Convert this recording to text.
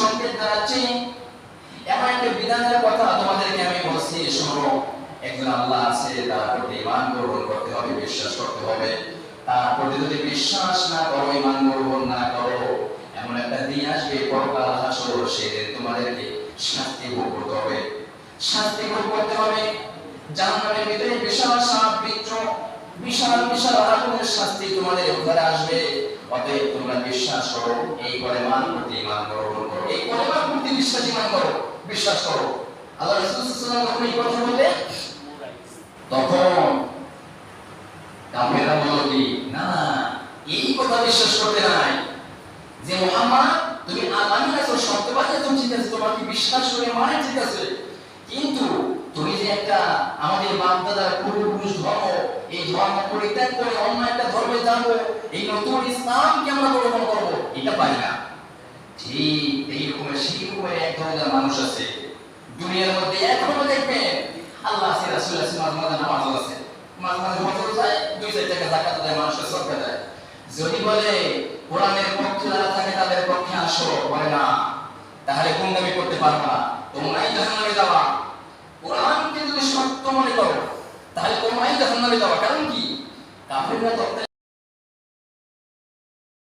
সংকেত জানাচ্ছি। এমন একটা বিধানের কথা তোমাদেরকে আমি বলছি, শোনো, একজন আল্লাহ আছে, তার প্রতি ইমান গ্রহণ করতে হবে, বিশ্বাস করতে হবে। তার প্রতি যদি বিশ্বাস না করো ইমান গ্রহণ না করো, এমন একটা দিন আসবে, পরকাল হাসর, সেদিন তোমাদেরকে শাস্তি ভোগ করতে হবে। শাস্তি ভোগ করতে হবে। জাহান্নামের ভিতরে বিশাল সাপ বিচ্ছ বিশাল বিশাল আগুনের শাস্তি তোমাদের উপরে আসবে। অতএব তোমরা বিশ্বাস করো, এই করে মান প্রতি ইমান গ্রহণ বিশ্বাস ইমান করো, বিশ্বাস করো। আল্লাহ তখন কাফেররা বলল না, এই কথা বিশ্বাস করতে নাই। যে তুমি আছে তোমাকে বিশ্বাস করে মানে ঠিক আছে? কিন্তু তুমি যে একটা আমাদের বাপদাদার পূর্বপুরুষ ধর্ম, এই ধর্ম পরিত্যাগ করে অন্য একটা ধর্মে যাব, এই নতুন ইসলামকে আমরা গ্রহণ করব, এটা পারি না। ঠিক এই রকমের এক ধরনের মানুষ আছে। দুনিয়ার মধ্যে এখনও দেখবেন আল্লাহ আছে, রাসূল আছে, মাঝে মাঝে নামাজ আছে। মাঝে মাঝে হজর যায়, দুই চার টাকা জাকাত দেয় মানুষকে সরকার দেয়। যদি বলে কোরআনের পক্ষে যারা থাকে তাদের পক্ষে আসো, বলে না, তাহলে গুন্ডামি করতে পারব না। তোমরাই জাহান্নামে যাওয়া, কোরআনকে যদি সত্য মনে করো, তাহলে তোমরাই জাহান্নামে যাওয়া, কারণ কি? কাফেররা